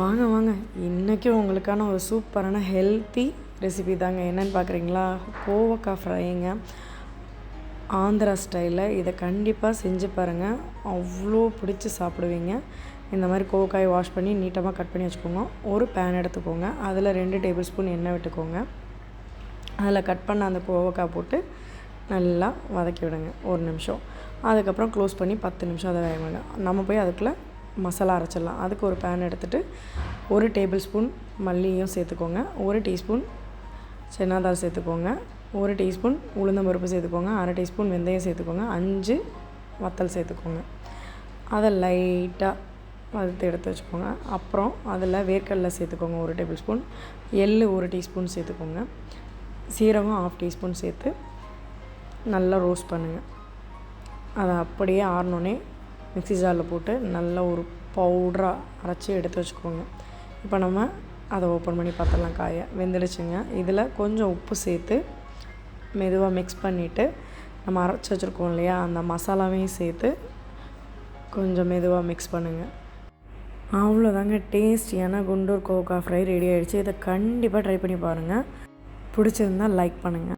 வாங்க வாங்க. இன்றைக்கும் உங்களுக்கான ஒரு சூப்பரான ஹெல்த்தி ரெசிபி தாங்க. என்னென்னு பார்க்குறீங்களா கோவக்காய் ஃப்ரைங்க ஆந்திரா ஸ்டைலில் இதை கண்டிப்பாக செஞ்சு பாருங்கள் அவ்வளோ பிடிச்சி சாப்பிடுவீங்க. இந்த மாதிரி கோவக்காயை வாஷ் பண்ணி நீட்டமாக கட் பண்ணி வச்சுக்கோங்க. ஒரு பேன் எடுத்துக்கோங்க. அதில் ரெண்டு டேபிள் ஸ்பூன் எண்ணெய் விட்டுக்கோங்க. அதில் கட் பண்ண அந்த கோவக்காய் போட்டு நல்லா வதக்கி விடுங்க. ஒரு நிமிஷம். அதுக்கப்புறம் க்ளோஸ் பண்ணி பத்து நிமிஷம் அதை வேக நம்ம போய் அதுக்குள்ளே மசாலா அரைச்சிடலாம். அதுக்கு ஒரு பேன் எடுத்துகிட்டு ஒரு டேபிள் ஸ்பூன் மல்லியும் சேர்த்துக்கோங்க. ஒரு டீஸ்பூன் சென்னாதால் சேர்த்துக்கோங்க. ஒரு டீஸ்பூன் உளுந்தம்பருப்பு சேர்த்துக்கோங்க. அரை டீஸ்பூன் வெந்தயம் சேர்த்துக்கோங்க. அஞ்சு வத்தல் சேர்த்துக்கோங்க. அதை லைட்டாக வறுத்து எடுத்து வச்சுக்கோங்க. அப்புறம் அதில் வேர்க்கடலை சேர்த்துக்கோங்க. ஒரு டேபிள் ஸ்பூன் எள் ஒரு டீஸ்பூன் சேர்த்துக்கோங்க. சீரகம் ஆஃப் டீஸ்பூன் சேர்த்து நல்லா ரோஸ்ட் பண்ணுங்கள் அதை அப்படியே ஆறினோன்னே மிக்ஸி ஜாரில் போட்டு நல்லா ஒரு பவுட்ராக அரைச்சி எடுத்து வச்சுக்கோங்க. இப்போ நம்ம அதை ஓப்பன் பண்ணி பார்த்துடலாம் காயை. வெந்துடுச்சுங்க. இதில் கொஞ்சம் உப்பு சேர்த்து மெதுவாக மிக்ஸ் பண்ணிவிட்டு நம்ம அரைச்சி வச்சுருக்கோம் இல்லையா? அந்த மசாலாவையும் சேர்த்து கொஞ்சம் மெதுவாக மிக்ஸ் பண்ணுங்கள் அவ்வளோதாங்க டேஸ்டியான குண்டூர் கோகா ஃப்ரை ரெடி ஆகிடுச்சு இதை கண்டிப்பாக ட்ரை பண்ணி பாருங்கள் பிடிச்சிருந்தால் லைக் பண்ணுங்கள்